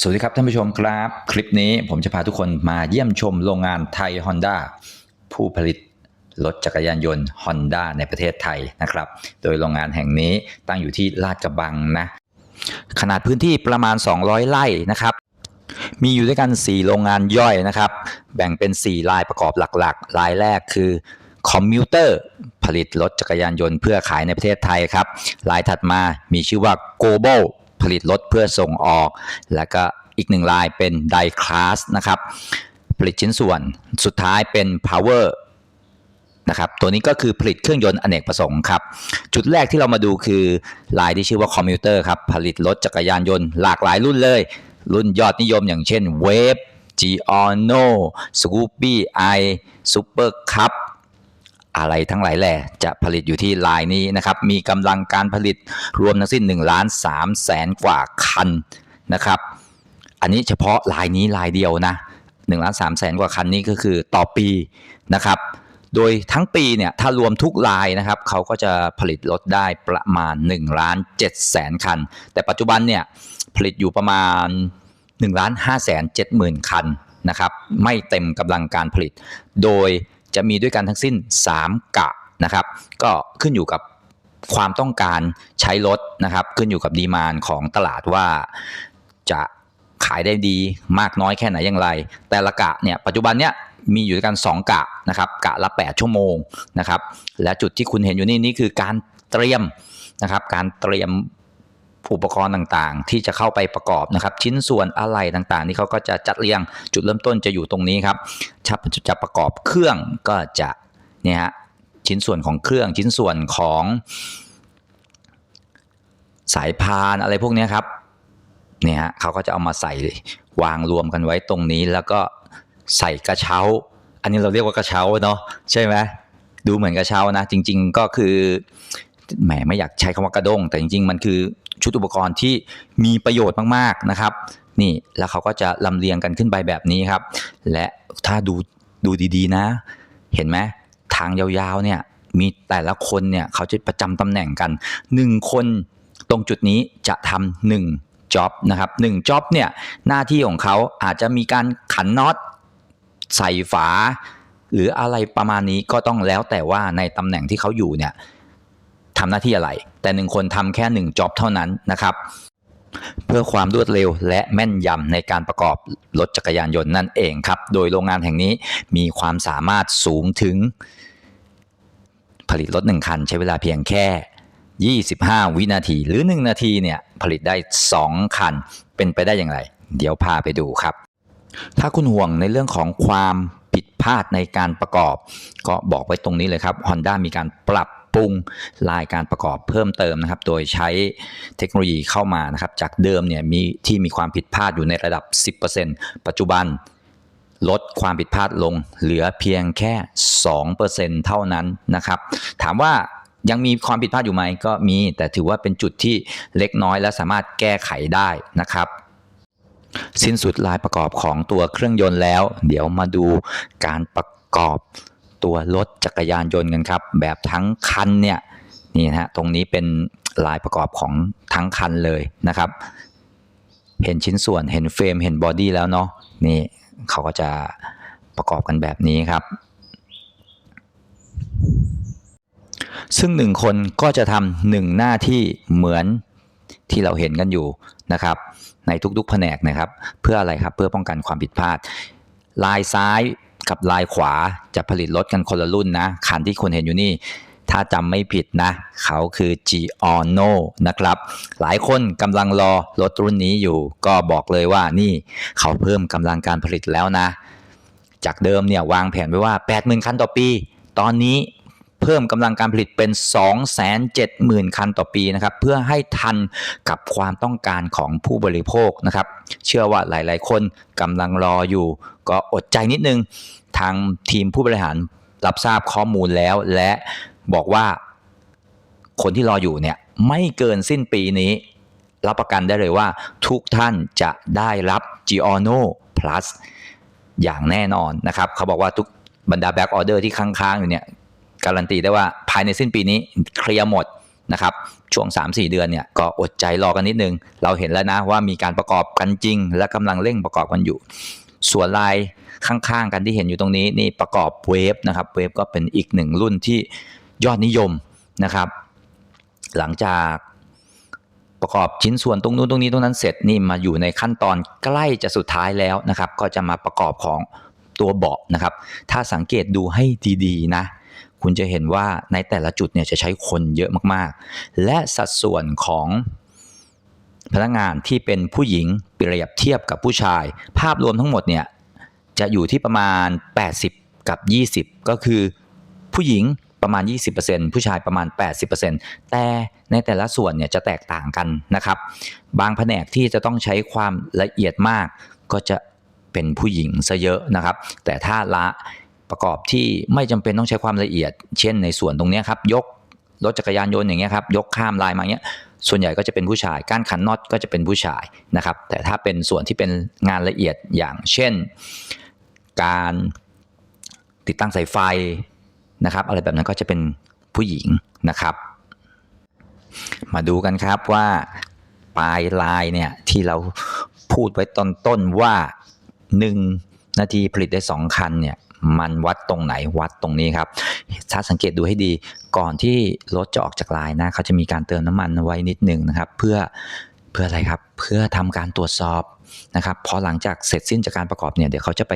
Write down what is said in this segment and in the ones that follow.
สวัสดีครับท่านผู้ชมครับ คลิปนี้ผมจะพาทุกคนมาเยี่ยมชมโรงงานไทย Honda ผู้ผลิตรถจักรยานยนต์ Honda ในประเทศไทยนะครับ โดยโรงงานแห่งนี้ตั้งอยู่ที่ลาดกระบังนะ ขนาดพื้นที่ประมาณ 200 ไร่นะครับ มีอยู่ด้วยกัน 4 โรงงานย่อยนะครับ แบ่งเป็น 4 ลายประกอบหลักๆ ลายแรกคือคอมมิวเตอร์ผลิตรถจักรยานยนต์เพื่อขายในประเทศไทยครับลายถัดมามีชื่อว่า Global ผลิตรถเพื่อส่งออก แล้วก็อีกหนึ่งลายเป็น Die Class นะครับผลิตชิ้นส่วนสุดท้ายเป็น Power นะครับตัวนี้ก็คือผลิตเครื่องยนต์อเนกประสงค์ครับ จุดแรกที่เรามาดูคือลายที่ชื่อว่าคอมพิวเตอร์ครับ ผลิตรถจักรยานยนต์หลากหลายรุ่นเลย รุ่นยอดนิยมอย่างเช่น Wave g o n o Scoopy i Super Cup อ อะไรทั้งหลายแหล่จะผลิตอยู่ที่ลายนี้นะครับ มีกำลังการผลิตรวมทั้งสิ้น1ล้าน3แสนกว่าคันนะครับ อันนี้เฉพาะลายนี้ลายเดียวนะ1ล้าน3แสนกว่าคันนี้ก็คือต่อปีนะครับ โดยทั้งปีเนี่ยถ้ารวมทุกลายนะครับเขาก็จะผลิตรถได้ประมาณ1ล้าน7แสนคัน แต่ปัจจุบันเนี่ยผลิตอยู่ประมาณ1ล้าน5แสน7หมื่นคันนะครับ ไม่เต็มกำลังการผลิต โดย จะมีด้วยกันทั้งสิ้น 3 กะนะครับ ก็ขึ้นอยู่กับความต้องการใช้รถนะครับ ขึ้นอยู่กับดีมานของตลาดว่าจะขายได้ดีมากน้อยแค่ไหนอย่างไร แต่ละกะเนี่ยปัจจุบันเนี่ยมีอยู่ด้วยกัน 2 กะนะครับกะละ 8 ชั่วโมงนะครับและจุดที่คุณเห็นอยู่นี่นี่คือการเตรียมนะครับการเตรียม อุปกรณ์ต่างๆ ที่จะเข้าไปประกอบนะครับ ชิ้นส่วนอะไรต่างๆ นี่เขาก็จะจัดเรียงจุดเริ่มต้นจะอยู่ตรงนี้ครับถ้าจะประกอบเครื่องก็จะเนี่ยฮะชิ้นส่วนของเครื่องชิ้นส่วนของ สายพานอะไรพวกนี้ครับเนี่ยฮะเขาก็จะเอามาใส่วางรวมกันไว้ตรงนี้ แล้วก็ใส่กระเช้า อันนี้เราเรียกว่ากระเช้าเนาะใช่ไหมดูเหมือนกระเช้านะ จริง ๆ ก็คือแหมไม่อยากใช้คำว่ากระด้งแต่จริง ๆ มันคือ ชุดอุปกรณ์ที่มีประโยชน์มากๆนะครับ นี่แล้วเขาก็จะลำเลียงกันขึ้นไปแบบนี้ครับ และถ้าดูดูดีๆนะ เห็นไหมทางยาวๆเนี่ยมีแต่ละคนเนี่ยเขาจะประจำตำแหน่งกันหนึ่งคนตรงจุดนี้จะทำหนึ่งจ็อบนะครับหนึ่งจ็อบเนี่ยหน้าที่ของเขาอาจจะมีการขันน็อตใส่ฝา หรืออะไรประมาณนี้ก็ต้องแล้วแต่ว่าในตำแหน่งที่เขาอยู่เนี่ย ทำหน้าที่อะไร แต่หนึ่งคนทำแค่หนึ่งจ็อบเท่านั้นนะครับ เพื่อความรวดเร็วและแม่นยำในการประกอบรถจักรยานยนต์นั่นเองครับ โดยโรงงานแห่งนี้มีความสามารถสูงถึง ผลิตรถ 1 คัน ใช้เวลาเพียงแค่ 25 วินาที หรือ 1 นาทีเนี่ยผลิตได้ 2 คัน เป็นไปได้อย่างไร เดี๋ยวพาไปดูครับ ถ้าคุณห่วงในเรื่องของความผิดพลาดในการประกอบ ก็บอกไว้ตรงนี้เลยครับ Honda มีการปรับ ปรุงลายการประกอบเพิ่มเติมนะครับ โดยใช้เทคโนโลยีเข้ามานะครับ จากเดิมเนี่ยมีที่มีความผิดพลาดอยู่ในระดับ 10%ปัจจุบันลดความผิดพลาดลงเหลือเพียงแค่ 2%เท่านั้นนะครับ ถามว่ายังมีความผิดพลาดอยู่ไหมก็มีแต่ถือว่าเป็นจุดที่เล็กน้อยและสามารถแก้ไขได้นะครับ สิ้นสุดลายประกอบของตัวเครื่องยนต์แล้ว เดี๋ยวมาดูการประกอบ ตัวรถจักรยานยนต์กันครับ แบบทั้งคันเนี่ยนี่นะฮะตรงนี้เป็นลายประกอบของทั้งคันเลยนะครับ เห็นชิ้นส่วนเห็นเฟรมเห็นบอดี้แล้วเนาะนี่เขาก็จะประกอบกันแบบนี้ครับ ซึ่งหนึ่งคนก็จะทำหนึ่งหน้าที่เหมือนที่เราเห็นกันอยู่นะครับ ในทุกๆแผนกนะครับ เพื่ออะไรครับเพื่อป้องกันความผิดพลาด ลายซ้าย กับลายขวาจะผลิตรถกันคนละรุ่นนะ คันที่คุณเห็นอยู่นี่ ถ้าจำไม่ผิดนะ เขาคือ g i o n o นะครับ หลายคนกำลังรอรถรุ่นนี้อยู่ ก็บอกเลยว่านี่เขาเพิ่มกำลังการผลิตแล้วนะ จากเดิมเนี่ยวางแผนไว้ว่า 80,000 คันต่อปี ตอนนี้ เพิ่มกำลังการผลิตเป็น 270,000 คันต่อปีนะครับเพื่อให้ทันกับความต้องการของผู้บริโภคนะครับ เชื่อว่าหลายๆ คนกำลังรออยู่ ก็อดใจนิดนึง ทางทีมผู้บริหารรับทราบข้อมูลแล้ว และบอกว่าคนที่รออยู่เนี่ยไม่เกินสิ้นปีนี้ รับประกันได้เลยว่า ทุกท่านจะได้รับ g i o n o Plus อย่างแน่นอนนะครับ เขาบอกว่าทุกบรรดาแบ็กออเดอร์ที่ค้างๆอยู่เนี่ย การันตีได้ว่าภายในสิ้นปีนี้เคลียร์หมดนะครับช่วง 3-4 เดือนเนี่ยก็อดใจรอกันนิดนึง เราเห็นแล้วนะว่ามีการประกอบกันจริง และกำลังเร่งประกอบกันอยู่ ส่วนลายข้างๆกันที่เห็นอยู่ตรงนี้นี่ประกอบเวฟนะครับเวฟก็เป็นอีกหนึ่งรุ่นที่ยอดนิยมนะครับ หลังจากประกอบชิ้นส่วนตรงนู้นตรงนี้ตรงนั้นเสร็จนี่มาอยู่ในขั้นตอนใกล้จะสุดท้ายแล้วนะครับ ก็จะมาประกอบของตัวเบาะนะครับ ถ้าสังเกตดูให้ดีๆนะ คุณจะเห็นว่าในแต่ละจุดเนี่ยจะใช้คนเยอะมากๆ และสัดส่วนของพนักงานที่เป็นผู้หญิงเปรียบเทียบกับผู้ชาย ภาพรวมทั้งหมดเนี่ยจะอยู่ที่ประมาณ 80 กับ 20 ก็คือผู้หญิงประมาณ 20%ผู้ชายประมาณ 80%แต่ในแต่ละส่วนเนี่ยจะแตกต่างกันนะครับ บางแผนกที่จะต้องใช้ความละเอียดมาก ก็จะเป็นผู้หญิงซะเยอะนะครับ แต่ถ้าละ ประกอบที่ไม่จำเป็นต้องใช้ความละเอียด เช่นในส่วนตรงนี้ครับ ยกรถจักรยานยนต์อย่างเงี้ยครับ ยกข้ามลายมาเงี้ย ส่วนใหญ่ก็จะเป็นผู้ชาย การขันน็อตก็จะเป็นผู้ชายนะครับ แต่ถ้าเป็นส่วนที่เป็นงานละเอียดอย่างเช่น การติดตั้งสายไฟนะครับ อะไรแบบนั้นก็จะเป็นผู้หญิงนะครับ มาดูกันครับว่าปลายลายเนี่ยที่เราพูดไว้ตอนต้นว่า 1 นาทีผลิตได้ 2 คันเนี่ย มันวัดตรงไหนวัดตรงนี้ครับถ้าสังเกตดูให้ดีก่อนที่รถจะออกจากลายนะเขาจะมีการเติมน้ำมันไว้นิดหนึ่งนะครับ เพื่อเพื่ออะไรครับ เพื่อทำการตรวจสอบนะครับพอหลังจากเสร็จสิ้นจากการประกอบเนี่ยเดี๋ยวเขาจะไป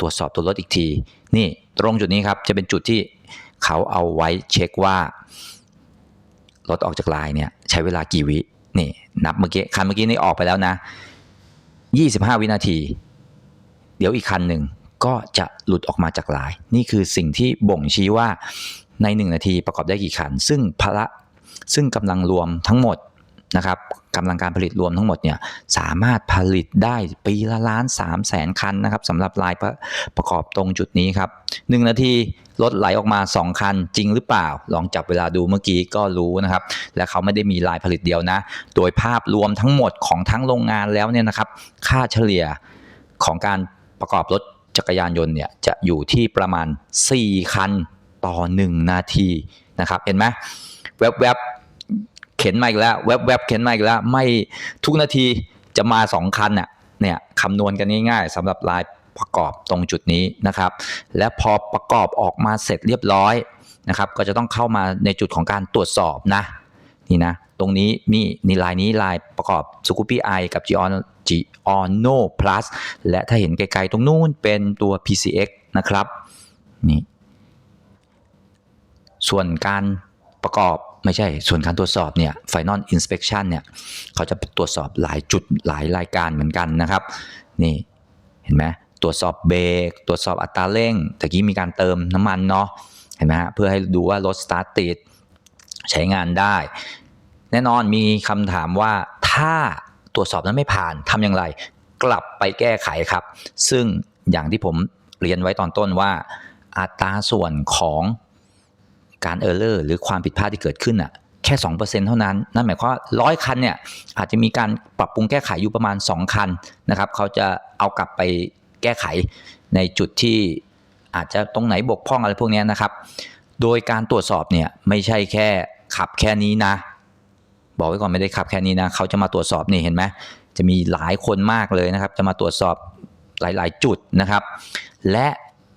ตรวจสอบตัวรถอีกที นี่ตรงจุดนี้ครับจะเป็นจุดที่เขาเอาไว้เช็คว่ารถออกจากลายเนี่ยใช้เวลากี่วินี่นับเมื่อกี้คันเมื่อกี้นี่ออกไปแล้วนะ 25 วินาที เดี๋ยวอีกคันหนึ่ง ก็จะหลุดออกมาจากลาย นี่คือสิ่งที่บ่งชี้ว่าใน 1 นาทีประกอบได้กี่คัน ซึ่งพละซึ่งกำลังรวมทั้งหมดนะครับกำลังการผลิตรวมทั้งหมดเนี่ยสามารถผลิตได้ปีละล้าน3แสนคันนะครับสำหรับลายประประกอบตรงจุดนี้ครับ 1 นาทีรถไหลออกมา 2 คันจริงหรือเปล่า ลองจับเวลาดูเมื่อกี้ก็รู้นะครับ และเขาไม่ได้มีลายผลิตเดียวนะ โดยภาพรวมทั้งหมดของทั้งโรงงานแล้วเนี่ยนะครับ ค่าเฉลี่ยของการประกอบรถ จักรยานยนต์เนี่ยจะอยู่ที่ประมาณ 4 คันต่อ 1 นาทีนะครับ เห็นไหมแวบๆเข็นมาอีกแล้วแวบๆเข็นมาอีกแล้ว ไม่ทุกนาทีจะมา 2 คันน่ะเนี่ยคำนวณกันง่ายๆสำหรับลายประกอบตรงจุดนี้นะครับ และพอประกอบออกมาเสร็จเรียบร้อยนะครับ ก็จะต้องเข้ามาในจุดของการตรวจสอบนะ นี่นะ ตรงนี้นี่นี่ลายนี้ลายประกอบ s c o o p y i กับ Giorno Giorno Plus และถ้าเห็นไกลๆตรงนู้นเป็นตัว PCX นะครับนี่ส่วนการประกอบไม่ใช่ ส่วนการตรวจสอบเนี่ย Final Inspection เนี่ย เขาจะตรวจสอบหลายจุดหลายรายการเหมือนกันนะครับ นี่เห็นไหมตรวจสอบเบรกตรวจสอบอัตราเร่งตะกี้มีการเติมน้ำมันเนาะเห็นไหมฮะเพื่อให้ดูว่ารถสตาร์ทติด ใช้งานได้ แน่นอนมีคำถามว่าถ้าตรวจสอบนั้นไม่ผ่านทำอย่างไร กลับไปแก้ไขครับ ซึ่งอย่างที่ผมเรียนไว้ตอนต้นว่า อัตราส่วนของการเออร์เลอร์หรือความผิดพลาดที่เกิดขึ้นอะแค่ 2%เท่านั้น นั่นหมายความว่าร้อยคันเนี่ยอาจจะมีการปรับปรุงแก้ไขอยู่ประมาณ 2 คันนะครับเขาจะเอากลับไปแก้ไขในจุดที่อาจจะตรงไหนบกพร่องอะไรพวกนี้นะครับ โดยการตรวจสอบเนี่ยไม่ใช่แค่ ขับแค่นี้นะ บอกไว้ก่อนไม่ได้ขับแค่นี้นะ เขาจะมาตรวจสอบนี่เห็นไหมจะมีหลายคนมากเลยนะครับ จะมาตรวจสอบหลาย ๆ จุดนะครับ และ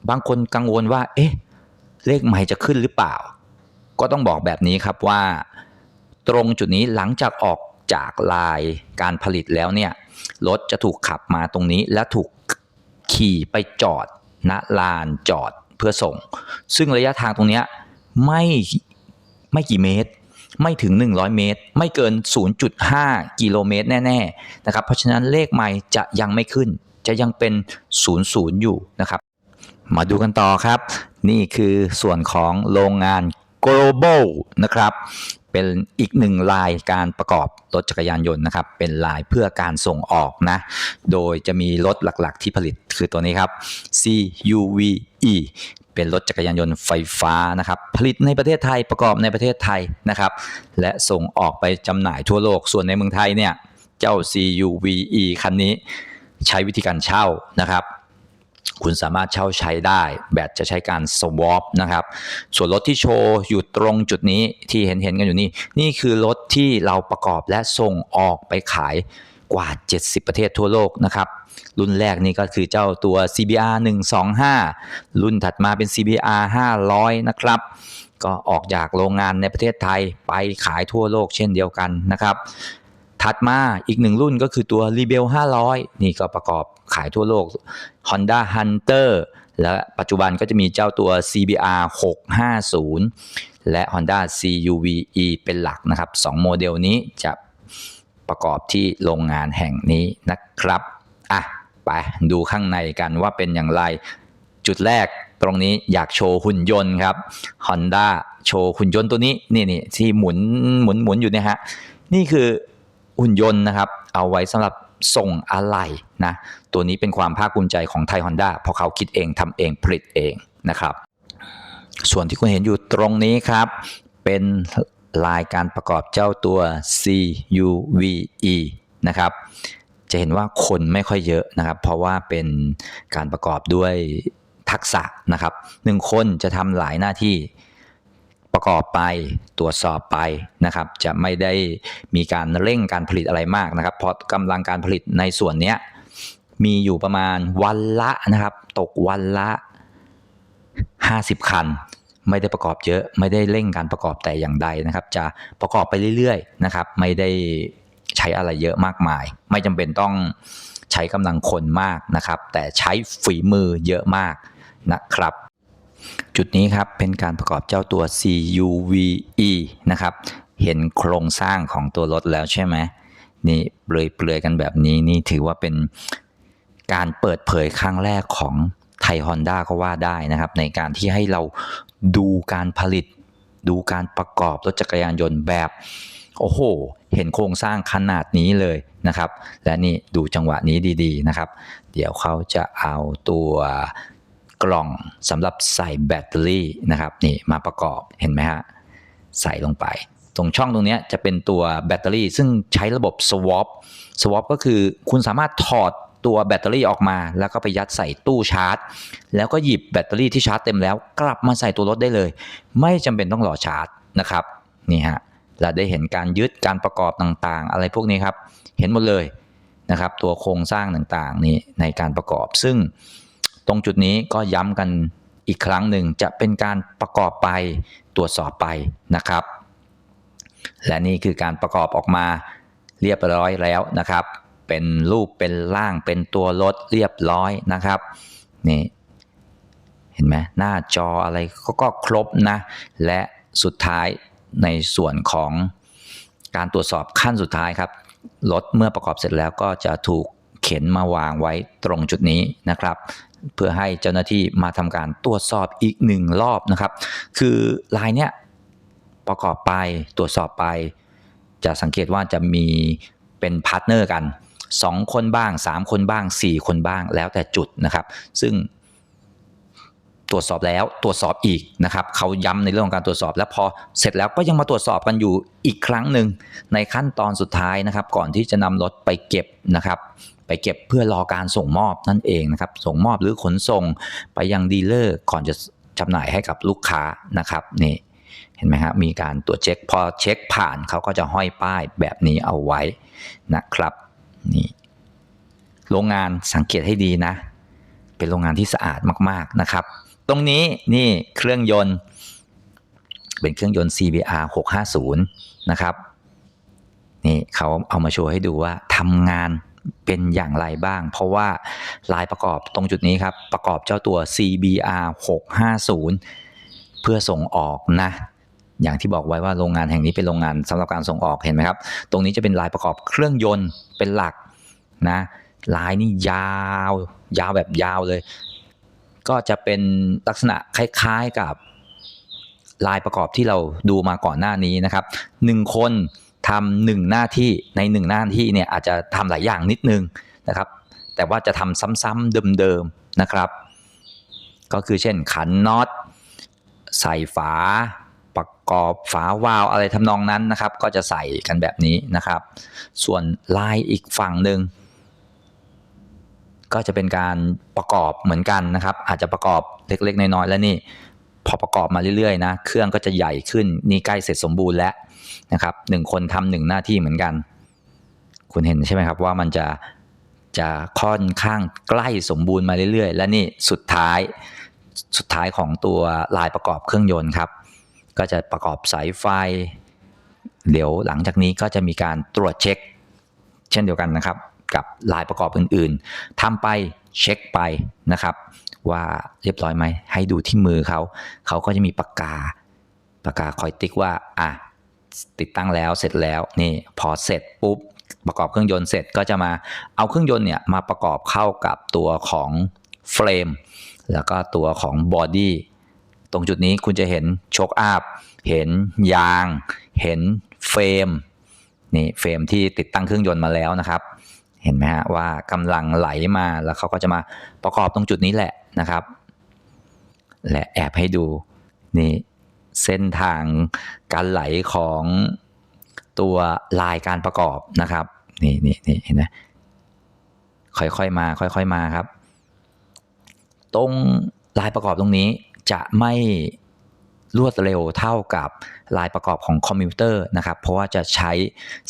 บางคนกังวลว่า เอ๊ะ เลขใหม่จะขึ้นหรือเปล่า ก็ต้องบอกแบบนี้ครับว่า ตรงจุดนี้หลังจากออกจากลายการผลิตแล้วเนี่ยรถจะถูกขับมาตรงนี้และถูกขี่ไปจอดณลานจอดเพื่อส่ง ซึ่งระยะทางตรงเนี้ยไม่ ไม่กี่เมตร ไม่ถึง 100 เมตร ไม่เกิน 0.5 กิโลเมตรแน่ๆนะครับเพราะฉะนั้นเลขใหม่จะยังไม่ขึ้น จะยังเป็น 00 อยู่นะครับ มาดูกันต่อครับ นี่คือส่วนของโรงงาน global นะครับเป็นอีกหนึ่งลายการประกอบรถจักรยานยนต์นะครับ เป็นลายเพื่อการส่งออกนะ โดยจะมีรถหลักๆที่ผลิตคือตัวนี้ครับ CUVe เป็นรถจักรยานยนต์ไฟฟ้านะครับผลิตในประเทศไทยประกอบในประเทศไทยนะครับ และส่งออกไปจำหน่ายทั่วโลกส่วนในเมืองไทยเนี่ยเจ้า CUVe คันนี้ใช้วิธีการเช่านะครับ คุณสามารถเช่าใช้ได้ แบตจะใช้การ swap นะครับ ส่วนรถที่โชว์อยู่ตรงจุดนี้ที่เห็นเห็นๆกันอยู่นี่นี่คือรถที่เราประกอบและส่งออกไปขายกว่า 70 ประเทศทั่วโลกนะครับ รุ่นแรกนี่ก็คือเจ้าตัว CBR 125 รุ่นถัดมาเป็น CBR 500 นะครับ ก็ออกจากโรงงานในประเทศไทยไปขายทั่วโลกเช่นเดียวกันนะครับ ถัดมาอีกหนึ่งรุ่นก็คือตัว Rebel 500 นี่ก็ประกอบขายทั่วโลก Honda Hunter และปัจจุบันก็จะมีเจ้าตัว CBR 650 และ Honda CUV-E เป็นหลักนะครับ 2 โมเดลนี้จะประกอบที่โรงงานแห่งนี้นะครับ อะไปดูข้างในกันว่าเป็นอย่างไร จุดแรกตรงนี้อยากโชว์หุ่นยนต์ครับ Honda โชว์หุ่นยนต์ตัวนี้นี่นี่ที่หมุนหมุนหมุนอยู่เนี่ยฮะนี่คือหุ่นยนต์นะครับ เอาไว้สำหรับส่งอะไหล่นะ ตัวนี้เป็นความภาคภูมิใจของไทยฮอนด้าเพราะเขาคิดเองทำเองผลิตเองนะครับ ส่วนที่คุณเห็นอยู่ตรงนี้ครับ เป็นลายการประกอบเจ้าตัว CUVE นะครับ จะเห็นว่าคนไม่ค่อยเยอะนะครับ เพราะว่าเป็นการประกอบด้วยทักษะนะครับหนึ่งคนจะทำหลายหน้าที่ประกอบไปตรวจสอบไปนะครับ จะไม่ได้มีการเร่งการผลิตอะไรมากนะครับ เพราะกำลังการผลิตในส่วนนี้มีอยู่ประมาณวันละนะครับ ตกวันละ 50 คัน ไม่ได้ประกอบเยอะ ไม่ได้เร่งการประกอบแต่อย่างใดนะครับ จะประกอบไปเรื่อยๆนะครับ ไม่ได้ ช้อะไรเยอะมากมาย ไม่จำเป็นต้องใช้กำลังคนมากนะครับ แต่ใช้ฝีมือเยอะมากนะครับ จุดนี้ครับเป็นการประกอบเจ้าตัว CUVE นะครับ เห็นโครงสร้างของตัวรถแล้วใช่ไหมนี่เปลือยเปลือยๆกันแบบนี้นี่ถือว่าเป็นการเปิดเผยครั้งแรกของไทยฮอนด้าก็ว่าได้นะครับ ในการที่ให้เราดูการผลิต ดูการประกอบรถจักรยานยนต์แบบ โอ้โห เห็นโครงสร้างขนาดนี้เลยนะครับ และนี่ดูจังหวะนี้ดีๆนะครับ เดี๋ยวเขาจะเอาตัวกล่องสำหรับใส่แบตเตอรี่นะครับนี่มาประกอบเห็นไหมฮะใส่ลงไป ตรงช่องตรงนี้จะเป็นตัวแบตเตอรี่ ซึ่งใช้ระบบ swap swap ก็คือคุณสามารถถอดตัวแบตเตอรี่ออกมา แล้วก็ไปยัดใส่ตู้ชาร์จ แล้วก็หยิบแบตเตอรี่ที่ชาร์จเต็มแล้ว กลับมาใส่ตัวรถได้เลย ไม่จำเป็นต้องรอชาร์จนะครับนี่ฮะ เราได้เห็นการยึดการประกอบต่างๆ อะไรพวกนี้ครับ เห็นหมดเลยนะครับ ตัวโครงสร้างต่างๆนี้ในการประกอบ ซึ่งตรงจุดนี้ก็ย้ำกันอีกครั้งหนึ่งจะเป็นการประกอบไปตรวจสอบไปนะครับ และนี่คือการประกอบออกมาเรียบร้อยแล้วนะครับ เป็นรูปเป็นร่างเป็นตัวรถเรียบร้อยนะครับนี่เห็นไหมหน้าจออะไรก็ครบนะ และสุดท้าย ในส่วนของการตรวจสอบขั้นสุดท้ายครับรถเมื่อประกอบเสร็จแล้วก็จะถูกเข็นมาวางไว้ตรงจุดนี้นะครับ เพื่อให้เจ้าหน้าที่มาทำการตรวจสอบอีกหนึ่งรอบนะครับ คือลายเนี้ยประกอบไปตรวจสอบไป จะสังเกตว่าจะมีเป็นพาร์ทเนอร์กัน 2 คนบ้าง 3 คนบ้าง 4 คนบ้างแล้วแต่จุดนะครับ ซึ่ง ตรวจสอบแล้วตรวจสอบอีกนะครับเขาย้ำในเรื่องของการตรวจสอบ แล้วพอเสร็จแล้วก็ยังมาตรวจสอบกันอยู่อีกครั้งหนึ่งในขั้นตอนสุดท้ายนะครับ ก่อนที่จะนำรถไปเก็บนะครับไปเก็บเพื่อรอการส่งมอบนั่นเองนะครับส่งมอบหรือขนส่งไปยังดีลเลอร์ก่อนจะจำหน่ายให้กับลูกค้านะครับนี่เห็นไหมครับมีการตรวจเช็คพอเช็คผ่านเขาก็จะห้อยป้ายแบบนี้เอาไว้นะครับนี่โรงงานสังเกตให้ดีนะ เป็นโรงงานที่สะอาดมากๆนะครับ ตรงนี้นี่เครื่องยนต์ เป็นเครื่องยนต์ CBR 650 นะครับ นี่เขาเอามาโชว์ให้ดูว่าทำงานเป็นอย่างไรบ้าง เพราะว่าลายประกอบตรงจุดนี้ครับ ประกอบเจ้าตัว CBR 650 เพื่อส่งออกนะอย่างที่บอกไว้ว่าโรงงานแห่งนี้เป็นโรงงานสำหรับการส่งออกเห็นไหมครับ ตรงนี้จะเป็นลายประกอบเครื่องยนต์เป็นหลักนะลายนี่ยาว ยาวแบบยาวเลย ก็จะเป็นลักษณะคล้ายๆกับลายประกอบที่เราดูมาก่อนหน้านี้นะครับหนึ่งคนทำหนึ่งหน้าที่ในหนึ่งหน้าที่เนี่ยอาจจะทำหลายอย่างนิดนึงนะครับ แต่ว่าจะทำซ้ำๆเดิมๆนะครับ ก็คือเช่นขันน็อตใส่ฝาประกอบฝาวาลอะไรทำนองนั้นนะครับ ก็จะใส่กันแบบนี้นะครับ ส่วนลายอีกฝั่งหนึ่ง ก็จะเป็นการประกอบเหมือนกันนะครับ อาจจะประกอบเล็กๆ น้อยๆแล้วนี่พอประกอบมาเรื่อยๆนะเครื่องก็จะใหญ่ขึ้นนี่ใกล้เสร็จสมบูรณ์แล้วนะครับหนึ่งคนทำหนึ่งหน้าที่เหมือนกัน คุณเห็นใช่ไหมครับว่ามันจะจะค่อนข้างใกล้สมบูรณ์มาเรื่อยๆ และนี่สุดท้ายสุดท้ายของตัวลายประกอบเครื่องยนต์ครับ ก็จะประกอบสายไฟ เดี๋ยวหลังจากนี้ก็จะมีการตรวจเช็ค เช่นเดียวกันนะครับ กับลายประกอบอื่นๆทำไปเช็คไปนะครับ ว่าเรียบร้อยไหมให้ดูที่มือเขา เขาก็จะมีปากกาปากกาคอยติ๊กว่าอะติดตั้งแล้วเสร็จแล้วนี่พอเสร็จปุ๊บประกอบเครื่องยนต์เสร็จก็จะมาเอาเครื่องยนต์เนี่ยมาประกอบเข้ากับตัวของเฟรมแล้วก็ตัวของบอดี้ตรงจุดนี้คุณจะเห็นโชคอัพเห็นยาง เห็นเฟรมนี่เฟรมที่ติดตั้งเครื่องยนต์มาแล้วนะครับ เห็นไหมฮะว่ากำลังไหลมาแล้วเขาก็จะมาประกอบตรงจุดนี้แหละนะครับ และแอบให้ดูนี่เส้นทางการไหลของตัวลายการประกอบนะครับนี่นี่นี่เห็นไหมค่อยๆมา ค่อย ๆมาครับ ตรงลายประกอบตรงนี้จะไม่ รวดเร็วเท่ากับลายประกอบของคอมพิวเตอร์นะครับ เพราะว่าจะใช้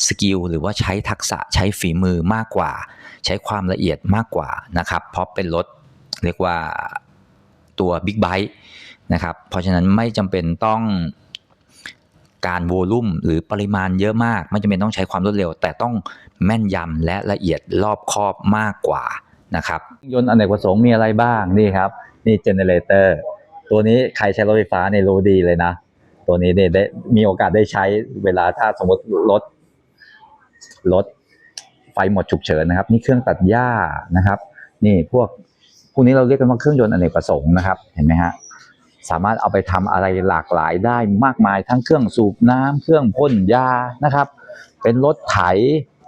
สกิลหรือว่าใช้ทักษะใช้ฝีมือมากกว่า ใช้ความละเอียดมากกว่านะครับ เพราะเป็นรถเรียกว่าตัวบิ๊กไบค์นะครับ เพราะฉะนั้นไม่จำเป็นต้องการโวลุ่มหรือปริมาณเยอะมาก ไม่จำเป็นต้องใช้ความรวดเร็ว แต่ต้องแม่นยำและละเอียดรอบคอบมากกว่านะครับ ยนต์อเนกประสงค์มีอะไรบ้างนี่ครับ นี่เจเนเรเตอร์ ตัวนี้ใครใช้รถไฟฟ้าเนี่ยรู้ดีเลยนะ ตัวนี้เนี่ยได้มีโอกาสได้ใช้เวลาถ้าสมมติรถรถไฟหมดฉุกเฉินนะครับ นี่เครื่องตัดหญ้านะครับ นี่พวกพวกนี้เราเรียกกันว่าเครื่องยนต์อเนกประสงค์นะครับ เห็นไหมฮะสามารถเอาไปทำอะไรหลากหลายได้มากมายทั้งเครื่องสูบน้ำเครื่องพ่นยานะครับ เป็นรถไถ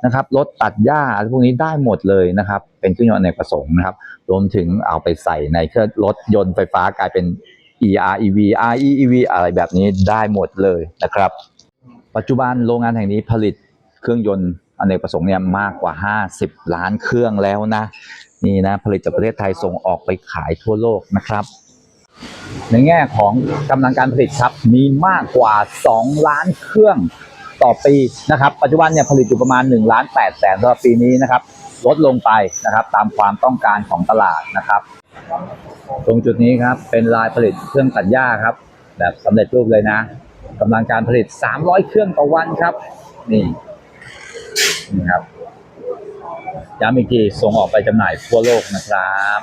นะครับรถตัดหญ้าอะไรพวกนี้ได้หมดเลยนะครับ เป็นเครื่องยนต์อเนประสงค์นะครับ รวมถึงเอาไปใส่ในเครื่องรถยนต์ไฟฟ้ากลายเป็น EREV REEV อะไรแบบนี้ได้หมดเลยนะครับ ปัจจุบันโรงงานแห่งนี้ผลิตเครื่องยนต์อเนกประสงค์เนี่ยมากกว่า 50 ล้านเครื่องแล้วนะ นี่นะผลิตจากประเทศไทยส่งออกไปขายทั่วโลกนะครับ ในแง่ของกำลังการผลิตครับมีมากกว่า 2 ล้านเครื่อง ต่อปีนะครับปัจจุบันเนี่ยผลิตอยู่ประมาณ1ล้าน8แสนสำหรับปีนี้นะครับลดลงไปนะครับตามความต้องการของตลาดนะครับ ตรงจุดนี้ครับเป็นลายผลิตเครื่องตัดหญ้าครับ แบบสำเร็จรูปเลยนะกำลังการผลิต 300 เครื่องต่อวันครับ นี่นี่ครับย้ำอีกทีส่งออกไปจำหน่ายทั่วโลกนะครับ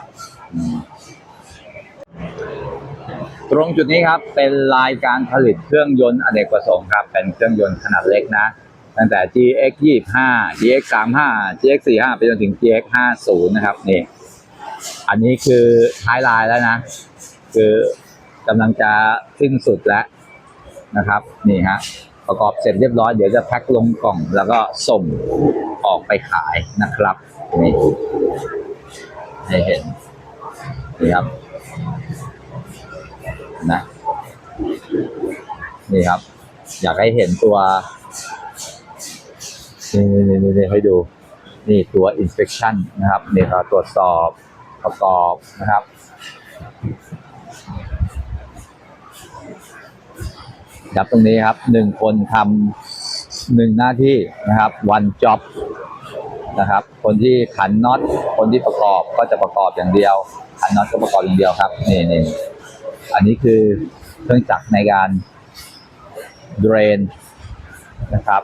ตรงจุดนี้ครับเป็นลายการผลิตเครื่องยนต์อเนกประสงค์ครับ เป็นเครื่องยนต์ขนาดเล็กนะ ตั้งแต่ GX 25 GX 35 GX 45ไปจนถึง GX 50นะครับนี่อันนี้คือท้ายลายแล้วนะ คือกำลังจะสิ้นสุดแล้วนะครับ นี่ฮะประกอบเสร็จเรียบร้อยเดี๋ยวจะแพ็คลงกล่อง แล้วก็ส่งออกไปขายนะครับนี่ให้เห็นนี่ครับ นะ นี่ครับ อยากให้เห็นตัวนี่นี่นี่นี่ให้ดู นี่ตัว inspection นะครับ นี่ครับตรวจสอบประกอบนะครับครับตรงนี้ครับหนึ่งคนทำหนึ่งหน้าที่นะครับ one job นะครับ คนที่ขันน็อตคนที่ประกอบก็จะประกอบอย่างเดียว ขันน็อตก็ประกอบอย่างเดียวครับ นี่นี่ อันนี้คือเครื่องจักรในการ drain นะครับ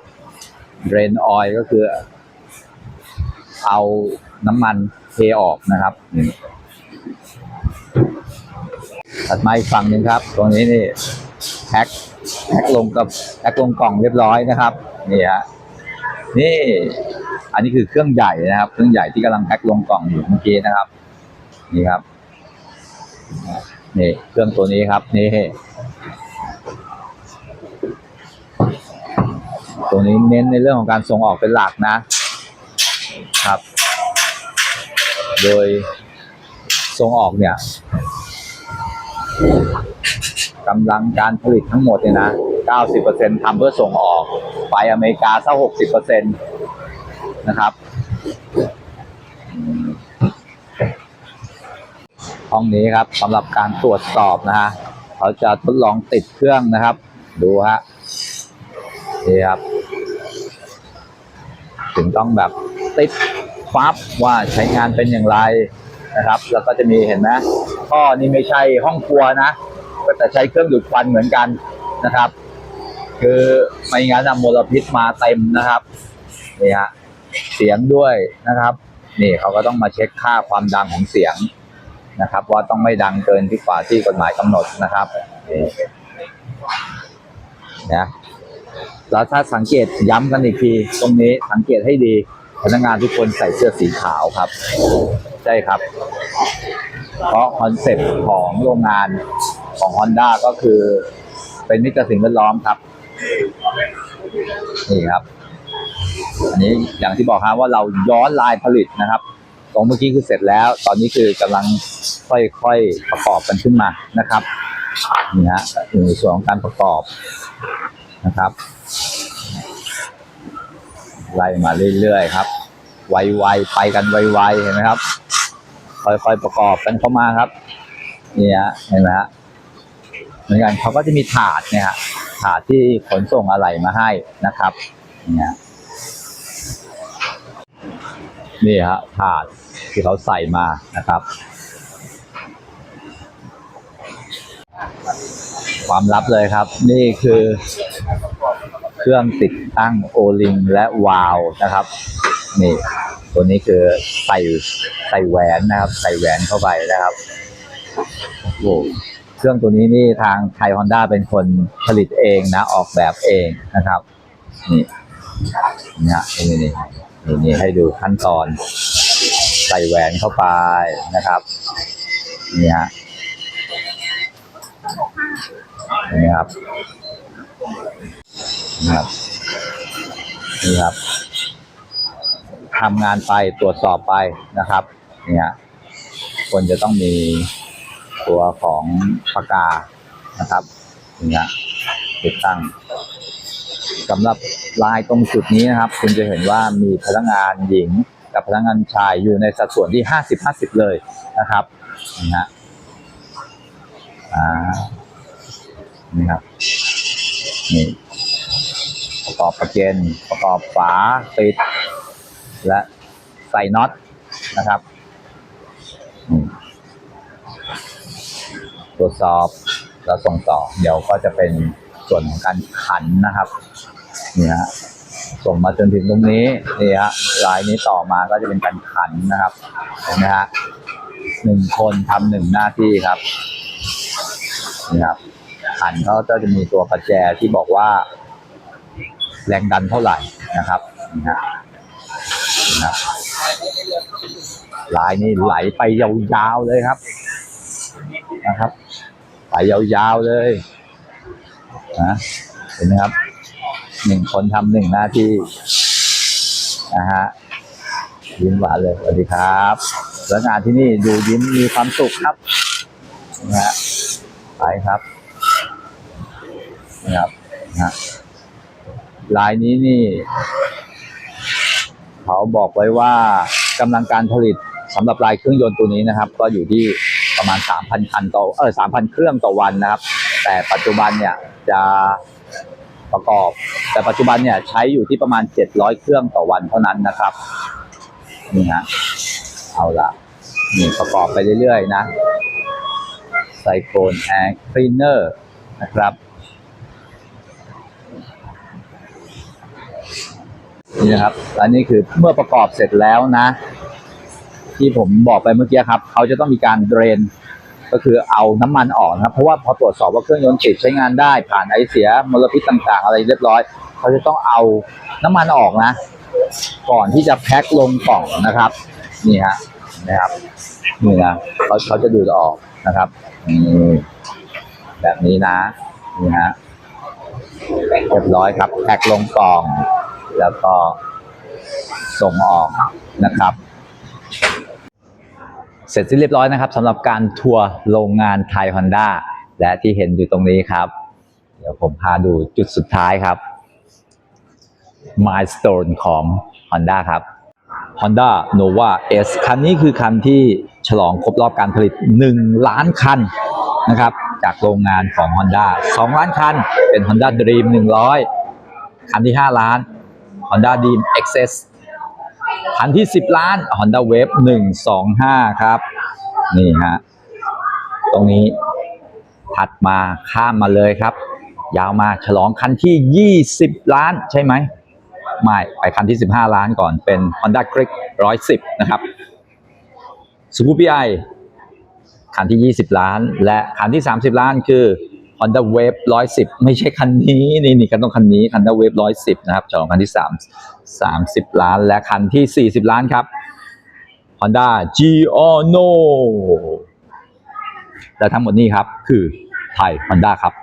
drain oil ก็คือ เอาน้ำมันเทออกนะครับถัดมาอีกฝั่งหนึ่งครับ ตรงนี้นี่แพ็คแพ็คลงกับแพ็คลงกล่องเรียบร้อยนะครับนี่ฮะนี่อันนี้คือเครื่องใหญ่นะครับ เครื่องใหญ่ที่กำลังแพ็คลงกล่องอยู่เมื่อกี้นะครับ นี่ครับ นี่เครื่องตัวนี้ครับนี่ตัวนี้เน้นในเรื่องของการส่งออกเป็นหลักนะครับ โดยส่งออกเนี่ยกำลังการผลิตทั้งหมดเนี่ยนะ 90%ทำเพื่อส่งออก ไปอเมริกาสัก60%นะครับ ห้องนี้ครับสำหรับการตรวจสอบนะฮะเขาจะทดลองติดเครื่องนะครับ ดูฮะนี่ครับ ถึงต้องแบบติดฟับว่าใช้งานเป็นอย่างไรนะครับ แล้วก็จะมีเห็นไหมท่อนี่ไม่ใช่ห้องครัวนะก็แต่ใช้เครื่องดูดควันเหมือนกันนะครับ คือไม่งั้นอะมลพิษมาเต็มนะครับนี่ฮะเสียงด้วยนะครับ นี่เขาก็ต้องมาเช็คค่าความดังของเสียง นะครับ ว่าต้องไม่ดังเกินที่กว่าที่กฎหมายกำหนดนะครับนี่นะแล้วถ้าสังเกตย้ำกันอีกที ตรงนี้สังเกตให้ดีพนักงานทุกคนใส่เสื้อสีขาวครับ ใช่ครับ เพราะคอนเซ็ปต์ของโรงงานของ Honda ก็คือเป็นมิตรสิ่งแวดล้อมครับ นี่ครับ อันนี้อย่างที่บอกครับว่าเราย้อนลายผลิตนะครับ ตรงเมื่อกี้คือเสร็จแล้ว ตอนนี้คือกำลังค่อยๆประกอบกันขึ้นมานะครับนี่ฮะอยู่ในส่วนของการประกอบนะครับไล่มาเรื่อยๆครับ ไวๆไปกันไวๆเห็นไหมครับ ค่อยๆประกอบกันเข้ามาครับนี่ฮะเห็นไหมฮะเหมือนกันเขาก็จะมีถาดเนี่ยฮะถาดที่ขนส่งอะไหล่มาให้นะครับเนี่ยนี่ฮะถาด ที่เขาใส่มานะครับ ความลับเลยครับ นี่คือเครื่องติดตั้งโอลิงและวาล์วนะครับนี่ตัวนี้คือใส่ใส่แหวนนะครับ ใส่แหวนเข้าไปนะครับโอ้โหเครื่องตัวนี้นี่ทางไทยฮอนด้าเป็นคนผลิตเองนะ ออกแบบเองนะครับ นี่นี่นี่นี่นี่ให้ดูขั้นตอน ใส่แหวนเข้าไปนะครับนี่ฮะนี่ครับนี่ครับนี่ครับทำงานไปตรวจสอบไปนะครับนี่ยควรจะต้องมีตัวของปากกานะครับนี่ยติดตั้งสำหรับลายตรงจุดนี้นะครับ คุณจะเห็นว่ามีพนักงานหญิง กับพนักงานชายอยู่ในสัดส่วนที่ห้าสิบห้าสิบเลยนะครับนะฮะอ่านี่ครับนี่ประกอบประเกนประกอบฝาปิด และใส่น็อตนะครับตรวจสอบแล้วส่งต่อ เดี๋ยวก็จะเป็นส่วนของการขันนะครับนี่ฮะ ส่งมาจนถึงตรงนี้นี่ฮะลายนี้ต่อมาก็จะเป็นการขันนะครับเห็นไหมฮะหนึ่งคนทำหนึ่งหน้าที่ครับนี่ครับขันเขาก็จะมีตัวประแจที่บอกว่า แรงดันเท่าไหร่นะครับนี่ฮะนะครับลายนี่ไหลไปยาวๆเลยครับนะครับ ไปยาวๆเลยนะเห็นไหมครับ หนึ่งคนทำหนึ่งหน้าที่นะฮะยิ้มหวานเลยสวัสดีครับแล้วงานที่นี่ดูยิ้มมีความสุขครับนะฮะไปครับนะครับนะลายนี้นี่ เขาบอกไว้ว่ากำลังการผลิตสำหรับลายเครื่องยนต์ตัวนี้นะครับ ก็อยู่ที่ประมาณ 3,000 คันต่อเออ3,000 เครื่องต่อวันนะครับ แต่ปัจจุบันเนี่ยจะ ประกอบ แต่ปัจจุบันเนี่ยใช้อยู่ที่ประมาณ 700 เครื่องต่อวันเท่านั้นนะครับนี่ฮะเอาละนี่ประกอบไปเรื่อยๆนะไซโคลนแอร์คลีนเนอร์นะครับนี่นะครับและนี่คือเมื่อประกอบเสร็จแล้วนะ ที่ผมบอกไปเมื่อกี้ครับ เขาจะต้องมีการเดรน ก็คือเอาน้ำมันออกนะครับเพราะว่าพอตรวจสอบว่าเครื่องยนต์ติดใช้งานได้ ผ่านไอเสียมลพิษต่างๆ อะไรเรียบร้อยเขาจะต้องเอาน้ำมันออกนะ ก่อนที่จะแพ็คลงกล่องนะครับ นี่ฮะนะครับนี่นะเขาเขาจะดูดออกนะครับแบบนี้นะนี่ฮะเรียบร้อยครับแพ็คลงกล่อง แล้วก็ส่งออกนะครับ เสร็จสิ้นเรียบร้อยนะครับสำหรับการทัวร์โรงงานไทยฮอนด้าและที่เห็นอยู่ตรงนี้ครับ เดี๋ยวผมพาดูจุดสุดท้ายครับ milestone ของ Honda ครับ Honda Nova S คันนี้คือคันที่ฉลองครบรอบการผลิต 1 ล้านคันนะครับ จากโรงงานของ Honda 2 ล้านคัน เป็น Honda Dream 100 คันที่ 5 ล้าน Honda Dream XS คันที่ 10 ล้าน Honda Wave 125 ครับ นี่ฮะ ตรงนี้ถัดมาข้ามมาเลยครับ ยาวมาฉลองคันที่ 20 ล้านใช่ไหม ไม่ไปคันที่ 15 ล้านก่อนเป็น Honda Click 110 นะครับ Scoopy i คันที่ 20 ล้าน และคันที่ 30 ล้านคือ Honda Wave 110 ไม่ใช่คันนี้นี่นี่กันต้องคันนี้ Honda Wave 110 นะครับจองคันที่ 3 30 ล้าน และคันที่ 40 ล้านครับ Honda Giorno และทั้งหมดนี้ครับคือไทย Honda ครับ